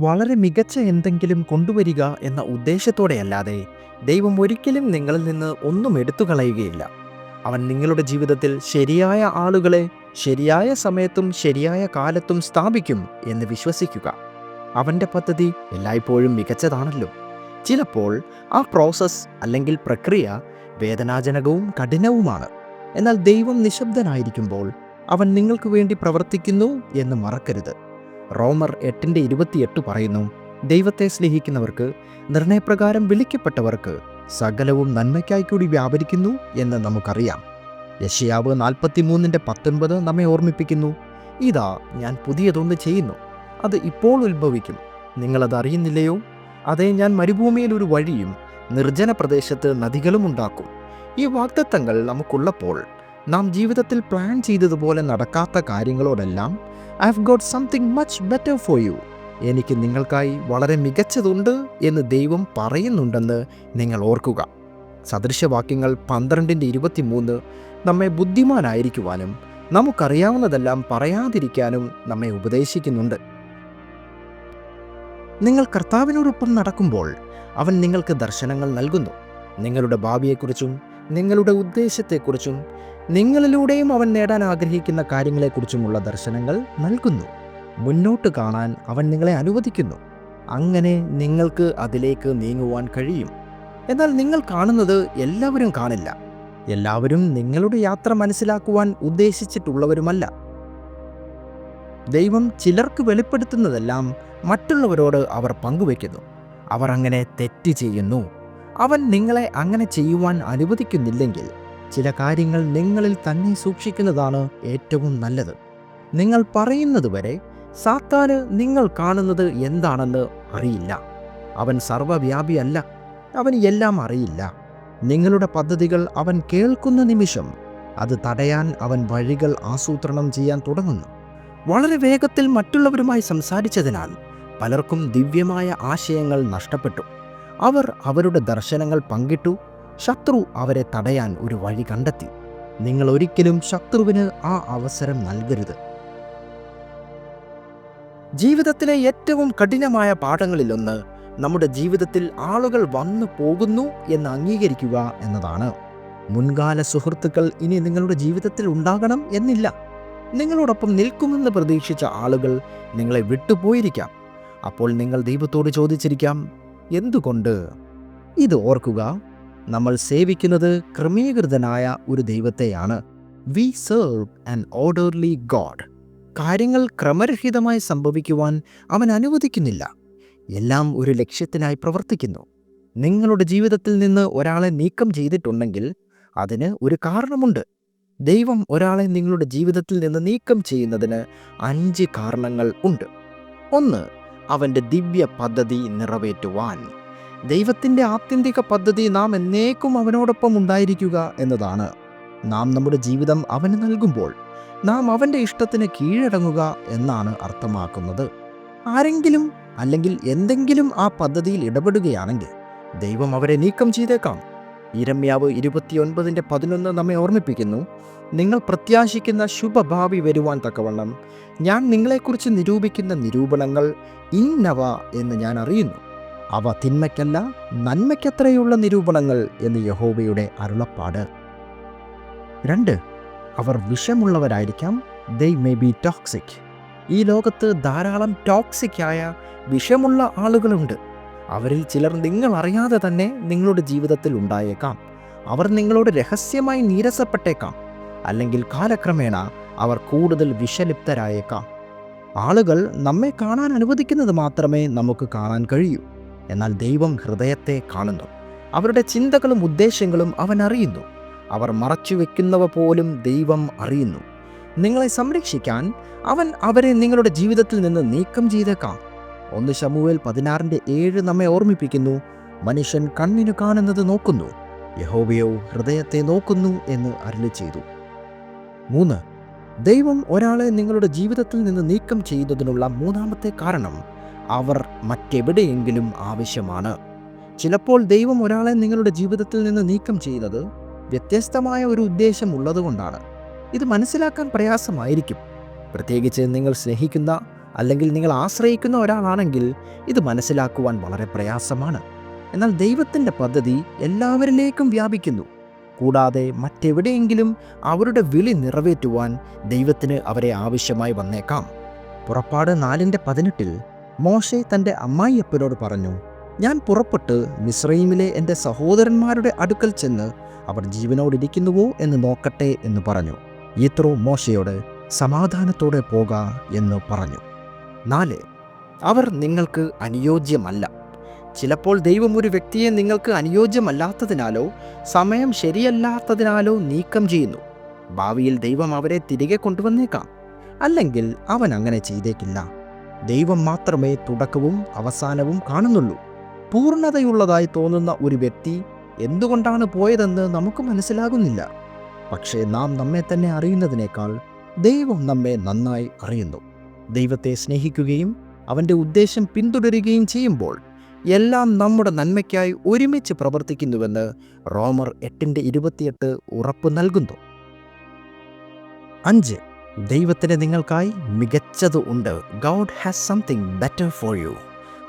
വളരെ മികച്ച എന്തെങ്കിലും കൊണ്ടുവരിക എന്ന ഉദ്ദേശത്തോടെയല്ലാതെ ദൈവം ഒരിക്കലും നിങ്ങളിൽ നിന്ന് ഒന്നും എടുത്തു കളയുകയില്ല അവൻ നിങ്ങളുടെ ജീവിതത്തിൽ ശരിയായ ആളുകളെ ശരിയായ സമയത്തും ശരിയായ കാലത്തും സ്ഥാപിക്കും എന്ന് വിശ്വസിക്കുക. അവന്റെ പദ്ധതി എല്ലായ്പ്പോഴും മികച്ചതാണല്ലോ. ചിലപ്പോൾ ആ പ്രോസസ്സ് അല്ലെങ്കിൽ പ്രക്രിയ വേദനാജനകവും കഠിനവുമാണ്. എന്നാൽ ദൈവം നിശബ്ദനായിരിക്കുമ്പോൾ അവൻ നിങ്ങൾക്ക് വേണ്ടി പ്രവർത്തിക്കുന്നു എന്ന് മറക്കരുത്. റോമർ എട്ടിന്റെ ഇരുപത്തിയെട്ട് പറയുന്നു ദൈവത്തെ സ്നേഹിക്കുന്നവർക്ക് നിർണയപ്രകാരം വിളിക്കപ്പെട്ടവർക്ക് സകലവും നന്മയ്ക്കായി കൂടി വ്യാപരിക്കുന്നു എന്ന് നമുക്കറിയാം. യശയാവ് നാൽപ്പത്തിമൂന്നിന്റെ പത്തൊൻപത് നമ്മെ ഓർമ്മിപ്പിക്കുന്നു. ഇതാ ഞാൻ പുതിയതൊന്ന് ചെയ്യുന്നു. അത് ഇപ്പോൾ ഉത്ഭവിക്കും. നിങ്ങളത് അറിയുന്നില്ലയോ? അതേ ഞാൻ മരുഭൂമിയിൽ ഒരു വഴിയും നിർജന പ്രദേശത്ത് നദികളും ഉണ്ടാക്കും. ഈ വാഗ്ദത്തങ്ങൾ നമുക്കുള്ളപ്പോൾ നാം ജീവിതത്തിൽ പ്ലാൻ ചെയ്തതുപോലെ നടക്കാത്ത കാര്യങ്ങളോടെല്ലാം I have got something much better for you എനിക്ക് നിങ്ങൾക്കായി വളരെ മികച്ചതുണ്ട് എന്ന് ദൈവം പറയുന്നുണ്ടെന്ന് നിങ്ങൾ ഓർക്കുക. സദൃശവാക്യങ്ങൾ പന്ത്രണ്ടിന്റെ ഇരുപത്തിമൂന്ന് നമ്മെ ബുദ്ധിമാനായിരിക്കുവാനും നമുക്കറിയാവുന്നതെല്ലാം പറയാതിരിക്കാനും നമ്മെ ഉപദേശിക്കുന്നുണ്ട്. നിങ്ങൾ കർത്താവിനോടൊപ്പം നടക്കുമ്പോൾ അവൻ നിങ്ങൾക്ക് ദർശനങ്ങൾ നൽകുന്നു. നിങ്ങളുടെ ഭാവിയെക്കുറിച്ചും നിങ്ങളുടെ ഉദ്ദേശത്തെക്കുറിച്ചും നിങ്ങളിലൂടെയും അവൻ നേടാൻ ആഗ്രഹിക്കുന്ന കാര്യങ്ങളെക്കുറിച്ചുമുള്ള ദർശനങ്ങൾ നൽകുന്നു. മുന്നോട്ട് കാണാൻ അവൻ നിങ്ങളെ അനുവദിക്കുന്നു. അങ്ങനെ നിങ്ങൾക്ക് അതിലേക്ക് നീങ്ങുവാൻ കഴിയും. എന്നാൽ നിങ്ങൾ കാണുന്നത് എല്ലാവരും കാണില്ല. എല്ലാവരും നിങ്ങളുടെ യാത്ര മനസ്സിലാക്കുവാൻ ഉദ്ദേശിച്ചിട്ടുള്ളവരുമല്ല. ദൈവം ചിലർക്ക് വെളിപ്പെടുത്തുന്നതെല്ലാം മറ്റുള്ളവരോട് അവർ പങ്കുവെക്കുന്നു അവർ അങ്ങനെ തെറ്റ് ചെയ്യുന്നു. അവൻ നിങ്ങളെ അങ്ങനെ ചെയ്യുവാൻ അനുവദിക്കുന്നില്ലെങ്കിൽ ചില കാര്യങ്ങൾ നിങ്ങളിൽ തന്നെ സൂക്ഷിക്കുന്നതാണ് ഏറ്റവും നല്ലത്. നിങ്ങൾ പറയുന്നത് വരെ സാത്താന് നിങ്ങൾ കാണുന്നത് എന്താണെന്ന് അറിയില്ല. അവൻ സർവവ്യാപിയല്ല അവൻ എല്ലാം അറിയില്ല. നിങ്ങളുടെ പദ്ധതികൾ അവൻ കേൾക്കുന്ന നിമിഷം അത് തടയാൻ അവൻ വഴികൾ ആസൂത്രണം ചെയ്യാൻ തുടങ്ങുന്നു. വളരെ വേഗത്തിൽ മറ്റുള്ളവരുമായി സംസാരിച്ചതിനാൽ പലർക്കും ദിവ്യമായ ആശയങ്ങൾ നഷ്ടപ്പെട്ടു. അവർ അവരുടെ ദർശനങ്ങൾ പങ്കിട്ടു. ശത്രു അവരെ തടയാൻ ഒരു വഴി കണ്ടെത്തി. നിങ്ങൾ ഒരിക്കലും ശത്രുവിന് ആ അവസരം നൽകരുത്. ജീവിതത്തിലെ ഏറ്റവും കഠിനമായ പാഠങ്ങളിലൊന്ന് നമ്മുടെ ജീവിതത്തിൽ ആളുകൾ വന്നു പോകുന്നു എന്ന് അംഗീകരിക്കുക എന്നതാണ്. മുൻകാല സുഹൃത്തുക്കൾ ഇനി നിങ്ങളുടെ ജീവിതത്തിൽ ഉണ്ടാകണം എന്നില്ല. നിങ്ങളോടൊപ്പം നിൽക്കുമെന്ന് പ്രതീക്ഷിച്ച ആളുകൾ നിങ്ങളെ വിട്ടുപോയിരിക്കാം. അപ്പോൾ നിങ്ങൾ ദൈവത്തോട് ചോദിച്ചിരിക്കാം എന്തുകൊണ്ട്? ഇത് ഓർക്കുക നമ്മൾ സേവിക്കുന്നത് ക്രമീകൃതനായ ഒരു ദൈവത്തെയാണ്. We serve an orderly God കാര്യങ്ങൾ ക്രമരഹിതമായി സംഭവിക്കുവാൻ അവൻ അനുവദിക്കുന്നില്ല. എല്ലാം ഒരു ലക്ഷ്യത്തിനായി പ്രവർത്തിക്കുന്നു. നിങ്ങളുടെ ജീവിതത്തിൽ നിന്ന് ഒരാളെ നീക്കം ചെയ്തിട്ടുണ്ടെങ്കിൽ അതിന് ഒരു കാരണമുണ്ട്. ദൈവം ഒരാളെ നിങ്ങളുടെ ജീവിതത്തിൽ നിന്ന് നീക്കം ചെയ്യുന്നതിന് അഞ്ച് കാരണങ്ങൾ ഉണ്ട്. ഒന്ന് അവന്റെ ദിവ്യ പദ്ധതി നിറവേറ്റുവാൻ. ദൈവത്തിന്റെ ആത്യന്തിക പദ്ധതി നാം എന്നേക്കും അവനോടൊപ്പം ഉണ്ടായിരിക്കുക എന്നതാണ്. നാം നമ്മുടെ ജീവിതം അവന് നൽകുമ്പോൾ നാം അവന്റെ ഇഷ്ടത്തിന് കീഴടങ്ങുക എന്നാണ് അർത്ഥമാക്കുന്നത്. ആരെങ്കിലും അല്ലെങ്കിൽ എന്തെങ്കിലും ആ പദ്ധതിയിൽ ഇടപെടുകയാണെങ്കിൽ ദൈവം അവരെ നീക്കം ചെയ്തേക്കാം. ഇരമ്യാവ് ഇരുപത്തിയൊൻപതിന്റെ പതിനൊന്ന് നമ്മെ ഓർമ്മിപ്പിക്കുന്നു. നിങ്ങൾ പ്രത്യാശിക്കുന്ന ശുഭഭാവി വരുവാൻ തക്കവണ്ണം. ഞാൻ നിങ്ങളെക്കുറിച്ച് നിരൂപിക്കുന്ന നിരൂപണങ്ങൾ ഇന്നവ എന്ന് ഞാൻ അറിയുന്നു. അവ തിന്മയ്ക്കല്ല നന്മയ്ക്കത്രയുള്ള നിരൂപണങ്ങൾ എന്ന് യഹോബയുടെ അരുളപ്പാട്. രണ്ട് അവർ വിഷമുള്ളവരായിരിക്കാം. ദേ മേ ബി ടോക്സിക് ഈ ലോകത്ത് ധാരാളം ടോക്സിക്കായ വിഷമുള്ള ആളുകളുണ്ട്. അവരിൽ ചിലർ നിങ്ങൾ അറിയാതെ തന്നെ നിങ്ങളുടെ ജീവിതത്തിൽ ഉണ്ടായേക്കാം. അവർ നിങ്ങളോട് രഹസ്യമായി നീരസപ്പെട്ടേക്കാം. അല്ലെങ്കിൽ കാലക്രമേണ അവർ കൂടുതൽ വിഷലിപ്തരായേക്കാം. ആളുകൾ നമ്മെ കാണാൻ അനുവദിക്കുന്നത് മാത്രമേ നമുക്ക് കാണാൻ കഴിയൂ. എന്നാൽ ദൈവം ഹൃദയത്തെ കാണുന്നു. അവരുടെ ചിന്തകളും ഉദ്ദേശങ്ങളും അവൻ അറിയുന്നു. അവർ മറച്ചു വെക്കുന്നവ പോലും ദൈവം അറിയുന്നു. നിങ്ങളെ സംരക്ഷിക്കാൻ അവൻ അവരെ നിങ്ങളുടെ ജീവിതത്തിൽ നിന്ന് നീക്കം ചെയ്തേക്കാം. ഒന്ന് ശമുവേൽ പതിനാറിന്റെ ഏഴ് നമ്മെ ഓർമ്മിപ്പിക്കുന്നു. മനുഷ്യൻ കണ്ണിനു കാണുന്നത് നോക്കുന്നു. യഹോവയോ ഹൃദയത്തെ നോക്കുന്നു എന്ന് അരുളി ചെയ്തു. മൂന്ന് ദൈവം ഒരാളെ നിങ്ങളുടെ ജീവിതത്തിൽ നിന്ന് നീക്കം ചെയ്യുന്നതിനുള്ള മൂന്നാമത്തെ കാരണം അവർ മറ്റെവിടെയെങ്കിലും ആവശ്യമാണ്. ചിലപ്പോൾ ദൈവം ഒരാളെ നിങ്ങളുടെ ജീവിതത്തിൽ നിന്ന് നീക്കം ചെയ്യുന്നത് വ്യത്യസ്തമായ ഒരു ഉദ്ദേശം ഉള്ളതുകൊണ്ടാണ്. ഇത് മനസ്സിലാക്കാൻ പ്രയാസമായിരിക്കും. പ്രത്യേകിച്ച് നിങ്ങൾ സ്നേഹിക്കുന്ന അല്ലെങ്കിൽ നിങ്ങൾ ആശ്രയിക്കുന്ന ഒരാളാണെങ്കിൽ ഇത് മനസ്സിലാക്കുവാൻ വളരെ പ്രയാസമാണ്. എന്നാൽ ദൈവത്തിന്റെ പദ്ധതി എല്ലാവരിലേക്കും വ്യാപിക്കുന്നു. കൂടാതെ മറ്റെവിടെയെങ്കിലും അവരുടെ വിളി നിറവേറ്റുവാൻ ദൈവത്തിന് അവരെ ആവശ്യമായി വന്നേക്കാം. പുറപ്പാട് നാലിന്റെ പതിനെട്ടിൽ മോശെ തന്റെ അമ്മായിയപ്പനോട് പറഞ്ഞു ഞാൻ പുറപ്പെട്ട് മിസ്രൈമിലെ എന്റെ സഹോദരന്മാരുടെ അടുക്കൽ ചെന്ന് അവർ ജീവനോടിരിക്കുന്നുവോ എന്ന് നോക്കട്ടെ എന്ന് പറഞ്ഞു. യിത്രോ മോശയോട് സമാധാനത്തോടെ പോക എന്ന് പറഞ്ഞു. നാല് അവർ നിങ്ങൾക്ക് അനുയോജ്യമല്ല. ചിലപ്പോൾ ദൈവം ഒരു വ്യക്തിയെ നിങ്ങൾക്ക് അനുയോജ്യമല്ലാത്തതിനാലോ സമയം ശരിയല്ലാത്തതിനാലോ നീക്കം ചെയ്യുന്നു. ഭാവിയിൽ ദൈവം അവരെ തിരികെ കൊണ്ടുവന്നേക്കാം. അല്ലെങ്കിൽ അവൻ അങ്ങനെ ചെയ്തേക്കില്ല. ദൈവം മാത്രമേ തുടക്കവും അവസാനവും കാണുന്നുള്ളൂ. പൂർണതയുള്ളതായി തോന്നുന്ന ഒരു വ്യക്തി എന്തുകൊണ്ടാണ് പോയതെന്ന് നമുക്ക് മനസ്സിലാകുന്നില്ല. പക്ഷേ നാം നമ്മെ തന്നെ അറിയുന്നതിനേക്കാൾ ദൈവം നമ്മെ നന്നായി അറിയുന്നു. ദൈവത്തെ സ്നേഹിക്കുകയും അവന്റെ ഉദ്ദേശം പിന്തുടരുകയും ചെയ്യുമ്പോൾ എല്ലാം നമ്മുടെ നന്മയ്ക്കായി ഒരുമിച്ച് പ്രവർത്തിക്കുന്നുവെന്ന് റോമർ എട്ടിന്റെ ഇരുപത്തിയെട്ട് ഉറപ്പ് നൽകുന്നു. അഞ്ച്. ദൈവത്തിന് നിങ്ങൾക്കായി മികച്ചത് ഉണ്ട്. God has something better for you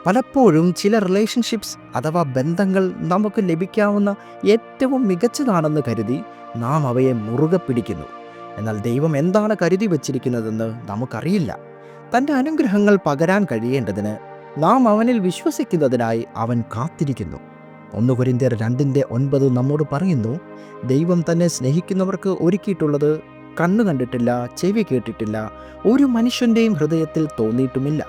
പലപ്പോഴും ചില റിലേഷൻഷിപ്സ് അഥവാ ബന്ധങ്ങൾ നമുക്ക് ലഭിക്കാവുന്ന ഏറ്റവും മികച്ചതാണെന്ന് കരുതി നാം അവയെ മുറുകെ പിടിക്കുന്നു. എന്നാൽ ദൈവം എന്താണ് കരുതി വച്ചിരിക്കുന്നതെന്ന് നമുക്കറിയില്ല. തന്റെ അനുഗ്രഹങ്ങൾ പകരാൻ കഴിയേണ്ടതിന് നാം അവനിൽ വിശ്വസിക്കുന്നതിനായി അവൻ കാത്തിരിക്കുന്നു. ഒന്ന് കൊരിന്ത്യർ രണ്ടിന്റെ ഒൻപത് നമ്മോട് പറയുന്നു ദൈവം തന്നെ സ്നേഹിക്കുന്നവർക്ക് ഒരുക്കിയിട്ടുള്ളത് കണ്ണു കണ്ടിട്ടില്ല ചെവി കേട്ടിട്ടില്ല ഒരു മനുഷ്യന്റെയും ഹൃദയത്തിൽ തോന്നിയിട്ടുമില്ല.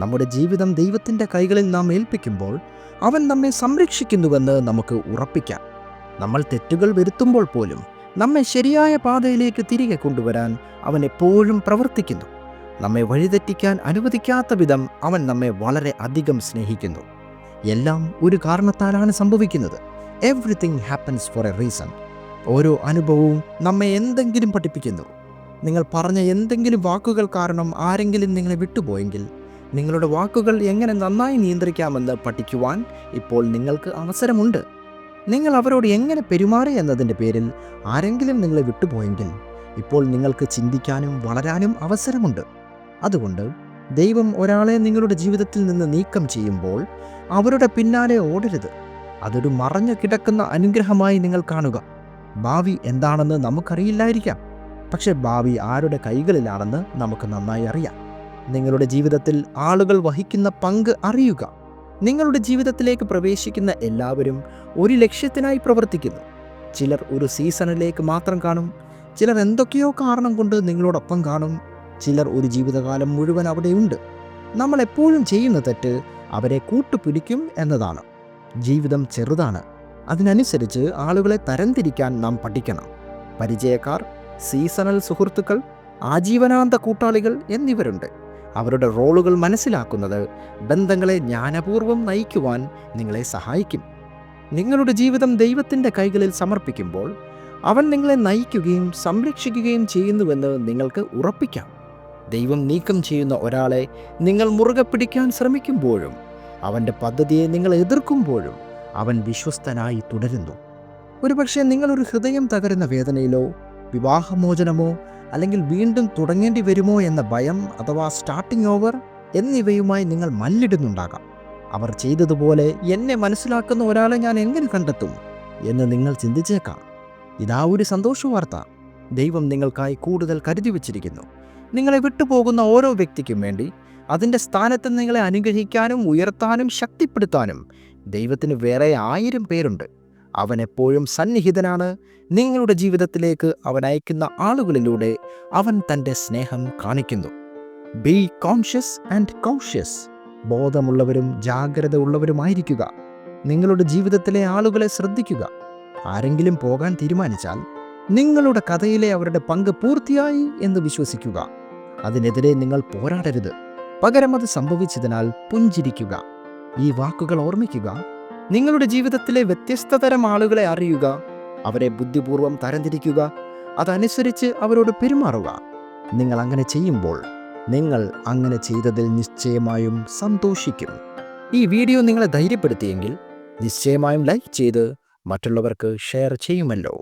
നമ്മുടെ ജീവിതം ദൈവത്തിന്റെ കൈകളിൽ നാം ഏൽപ്പിക്കുമ്പോൾ അവൻ നമ്മെ സംരക്ഷിക്കുന്നുവെന്ന് നമുക്ക് ഉറപ്പിക്കാം. നമ്മൾ തെറ്റുകൾ വരുത്തുമ്പോൾ പോലും നമ്മെ ശരിയായ പാതയിലേക്ക് തിരികെ കൊണ്ടുവരാൻ അവൻ എപ്പോഴും പ്രവർത്തിക്കുന്നു. നമ്മെ വഴിതെറ്റിക്കാൻ അനുവദിക്കാത്ത വിധം അവൻ നമ്മെ വളരെ അധികം സ്നേഹിക്കുന്നു. എല്ലാം ഒരു കാരണത്താലാണ് സംഭവിക്കുന്നത്. Everything happens for a reason ഓരോ അനുഭവവും നമ്മെ എന്തെങ്കിലും പഠിപ്പിക്കുന്നു. നിങ്ങൾ പറഞ്ഞ എന്തെങ്കിലും വാക്കുകൾ കാരണം ആരെങ്കിലും നിങ്ങളെ വിട്ടുപോയെങ്കിൽ നിങ്ങളുടെ വാക്കുകൾ എങ്ങനെ നന്നായി നിയന്ത്രിക്കാമെന്ന് പഠിക്കുവാൻ ഇപ്പോൾ നിങ്ങൾക്ക് അവസരമുണ്ട്. നിങ്ങൾ അവരോട് എങ്ങനെ പെരുമാറി എന്നതിന്റെ പേരിൽ ആരെങ്കിലും നിങ്ങളെ വിട്ടുപോയെങ്കിൽ ഇപ്പോൾ നിങ്ങൾക്ക് ചിന്തിക്കാനും വളരാനും അവസരമുണ്ട്. അതുകൊണ്ട് ദൈവം ഒരാളെ നിങ്ങളുടെ ജീവിതത്തിൽ നിന്ന് നീക്കം ചെയ്യുമ്പോൾ അവരുടെ പിന്നാലെ ഓടരുത്. അതൊരു മറഞ്ഞു കിടക്കുന്ന അനുഗ്രഹമായി നിങ്ങൾ കാണുക. ഭാവി എന്താണെന്ന് നമുക്കറിയില്ലായിരിക്കാം. പക്ഷെ ഭാവി ആരുടെ കൈകളിലാണെന്ന് നമുക്ക് നന്നായി അറിയാം. നിങ്ങളുടെ ജീവിതത്തിൽ ആളുകൾ വഹിക്കുന്ന പങ്ക് അറിയുക. നിങ്ങളുടെ ജീവിതത്തിലേക്ക് പ്രവേശിക്കുന്ന എല്ലാവരും ഒരു ലക്ഷ്യത്തിനായി പ്രവർത്തിക്കുന്നു. ചിലർ ഒരു സീസണിലേക്ക് മാത്രം കാണും. ചിലർ എന്തൊക്കെയോ കാരണം കൊണ്ട് നിങ്ങളോടൊപ്പം കാണും. ചിലർ ഒരു ജീവിതകാലം മുഴുവൻ അവിടെയുണ്ട്. നമ്മൾ എപ്പോഴും ചെയ്യുന്ന തെറ്റ് അവരെ കൂട്ടുപിടിക്കും എന്നതാണ്. ജീവിതം ചെറുതാണ്. അതിനനുസരിച്ച് ആളുകളെ തരംതിരിക്കാൻ നാം പഠിക്കണം. പരിചയക്കാർ സീസണൽ സുഹൃത്തുക്കൾ ആജീവനാന്ത കൂട്ടാളികൾ എന്നിവരുണ്ട്. അവരുടെ റോളുകൾ മനസ്സിലാക്കുന്നത് ബന്ധങ്ങളെ ജ്ഞാനപൂർവം നയിക്കുവാൻ നിങ്ങളെ സഹായിക്കും. നിങ്ങളുടെ ജീവിതം ദൈവത്തിന്റെ കൈകളിൽ സമർപ്പിക്കുമ്പോൾ അവൻ നിങ്ങളെ നയിക്കുകയും സംരക്ഷിക്കുകയും ചെയ്യുന്നുവെന്ന് നിങ്ങൾക്ക് ഉറപ്പിക്കാം. ദൈവം നീക്കം ചെയ്യുന്ന ഒരാളെ നിങ്ങൾ മുറുകെ പിടിക്കാൻ ശ്രമിക്കുമ്പോഴും അവന്റെ പദ്ധതിയെ നിങ്ങൾ എതിർക്കുമ്പോഴും അവൻ വിശ്വസ്തനായി തുടരുന്നു. ഒരുപക്ഷെ നിങ്ങളൊരു ഹൃദയം തകരുന്ന വേദനയിലോ വിവാഹമോചനമോ അല്ലെങ്കിൽ വീണ്ടും തുടങ്ങേണ്ടി വരുമോ എന്ന ഭയം അഥവാ സ്റ്റാർട്ടിംഗ് ഓവർ എന്നിവയുമായി നിങ്ങൾ മല്ലിടുന്നുണ്ടാകാം. അവർ ചെയ്തതുപോലെ എന്നെ മനസ്സിലാക്കുന്ന ഒരാളെ ഞാൻ എങ്ങനെ കണ്ടെത്തും എന്ന് നിങ്ങൾ ചിന്തിച്ചേക്കാം. ഇതാ ഒരു സന്തോഷ വാർത്ത ദൈവം നിങ്ങൾക്കായി കൂടുതൽ കരുതി വച്ചിരിക്കുന്നു. നിങ്ങളെ വിട്ടുപോകുന്ന ഓരോ വ്യക്തിക്കും വേണ്ടി അതിന്റെ സ്ഥാനത്ത് നിങ്ങളെ അനുഗ്രഹിക്കാനും ഉയർത്താനും ശക്തിപ്പെടുത്താനും ദൈവത്തിന് വേറെ ആയിരം പേരുണ്ട്. അവൻ എപ്പോഴും സന്നിഹിതനാണ്. നിങ്ങളുടെ ജീവിതത്തിലേക്ക് അവൻ അയക്കുന്ന ആളുകളിലൂടെ അവൻ തന്റെ സ്നേഹം കാണിക്കുന്നു. ബി കോൺഷ്യസ് ആൻഡ് കോൺഷ്യസ് ബോധമുള്ളവരും ജാഗ്രത ഉള്ളവരുമായിരിക്കുക. നിങ്ങളുടെ ജീവിതത്തിലെ ആളുകളെ ശ്രദ്ധിക്കുക. ആരെങ്കിലും പോകാൻ തീരുമാനിച്ചാൽ നിങ്ങളുടെ കഥയിലെ അവരുടെ പങ്ക് പൂർത്തിയായി എന്ന് വിശ്വസിക്കുക. അതിനെതിരെ നിങ്ങൾ പോരാടരുത്. പകരം അത് സംഭവിച്ചതിനാൽ പുഞ്ചിരിക്കുക. ഈ വാക്കുകൾ ഓർമ്മിക്കുക. നിങ്ങളുടെ ജീവിതത്തിലെ വ്യത്യസ്ത തരം ആളുകളെ അറിയുക. അവരെ ബുദ്ധിപൂർവം തരംതിരിക്കുക. അതനുസരിച്ച് അവരോട് പെരുമാറുക. നിങ്ങൾ അങ്ങനെ ചെയ്യുമ്പോൾ നിങ്ങൾ അങ്ങനെ ചെയ്തതിൽ നിശ്ചയമായും സന്തോഷിക്കും. ഈ വീഡിയോ നിങ്ങളെ ധൈര്യപ്പെടുത്തിയെങ്കിൽ നിശ്ചയമായും ലൈക്ക് ചെയ്ത് മറ്റുള്ളവർക്ക് ഷെയർ ചെയ്യുമല്ലോ.